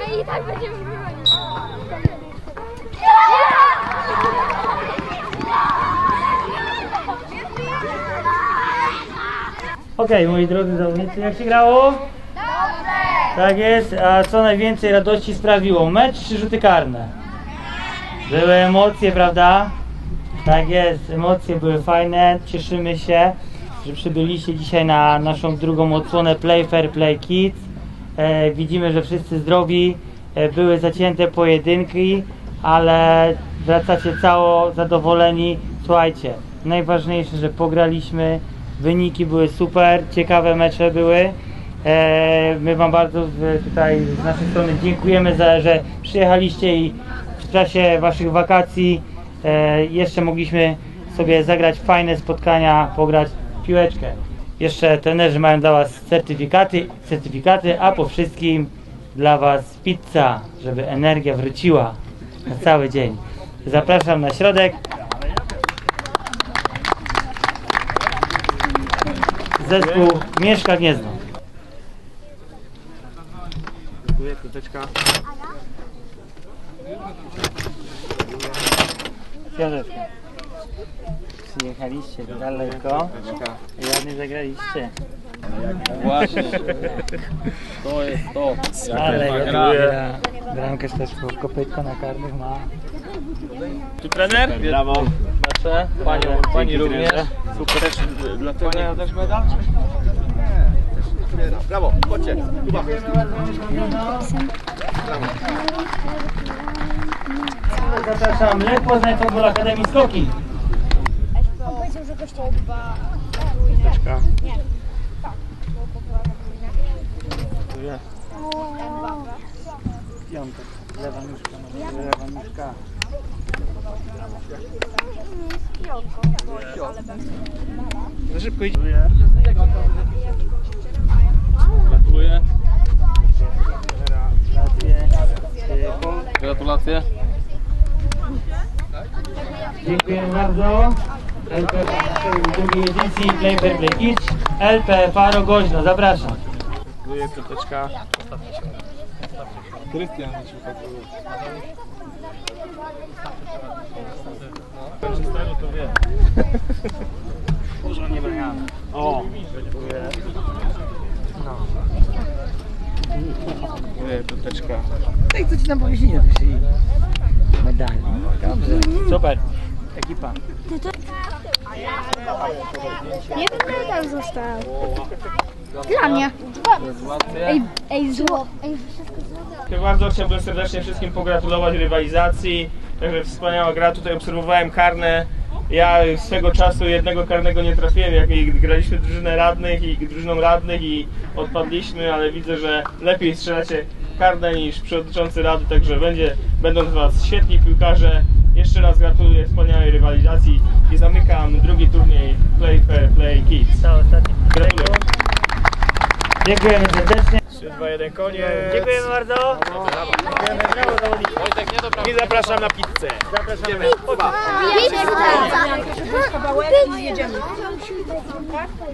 Ej, i tak będziemy wygrywali. Okej, moi drodzy zawodnicy, jak się grało? Tak jest, a co najwięcej radości sprawiło? Mecz czy rzuty karne? Były emocje, prawda? Tak jest, emocje były fajne, cieszymy się, że przybyliście dzisiaj na naszą drugą odsłonę Play Fair Play Kids. E, widzimy, że wszyscy zdrowi, e, były zacięte pojedynki, ale wracacie cało zadowoleni. Słuchajcie, najważniejsze, że pograliśmy, wyniki były super, ciekawe mecze były. E, my Wam bardzo z, tutaj z naszej strony dziękujemy za, że przyjechaliście i w czasie Waszych wakacji e, jeszcze mogliśmy sobie zagrać fajne spotkania, pograć piłeczkę. Jeszcze trenerzy mają dla Was certyfikaty, certyfikaty, a po wszystkim dla Was pizza, żeby energia wróciła na cały dzień. Zapraszam na środek. Zespół Mieszka Gniezno. Dziękuję, króteczka. Książeczka. Przyjechaliście daleko i ładnie zagraliście. Właśnie. To jest to. Ale gra. gra. Bramkarz też kopytko na karnych ma. Tu trener? Brawo. Proszę. Pani, pani również. Super. Też dla trenera też medal? Brawo, chodźcie. Kuba. Zapraszam Lech Poznań Football Akademii Skoki. On powiedział, że kosztuje dwa... Króteczka. Piątek. Lewa nóżka. Lewa nóżka. Za szybko idzie. Gratuluję. Gratulacje. Dziękuję bardzo. LP w drugiej edycji Play Play Kids. LP Faro Goźno. Zapraszam. Gratuluję, króteczka. Krystian się Przestanu to wie. Dużo nie. O. No. Króteczka. No i co ci tam powiesili na tej szyi? Medali. Dobrze. Super. Ekipa. Jeden medal został. Dla mnie. Ej, ej, zło. Ej, wszystko zło. Dziękuję bardzo, chciałbym serdecznie wszystkim pogratulować rywalizacji. Także wspaniała gra, tutaj obserwowałem karne. Ja swego czasu jednego karnego nie trafiłem, jak graliśmy drużynę radnych i drużyną radnych i odpadliśmy, ale widzę, że lepiej strzelacie karne niż przewodniczący rady, także będzie, będą z Was świetni piłkarze. Jeszcze raz gratuluję wspaniałej rywalizacji i zamykam drugi turniej Play Fair Play Kids. To ostatni. Gratuluję. Dziękujemy serdecznie. 3, 2, 1, koniec. Dziękujemy bardzo. I zapraszam na pizzę. Pizza. Pizza.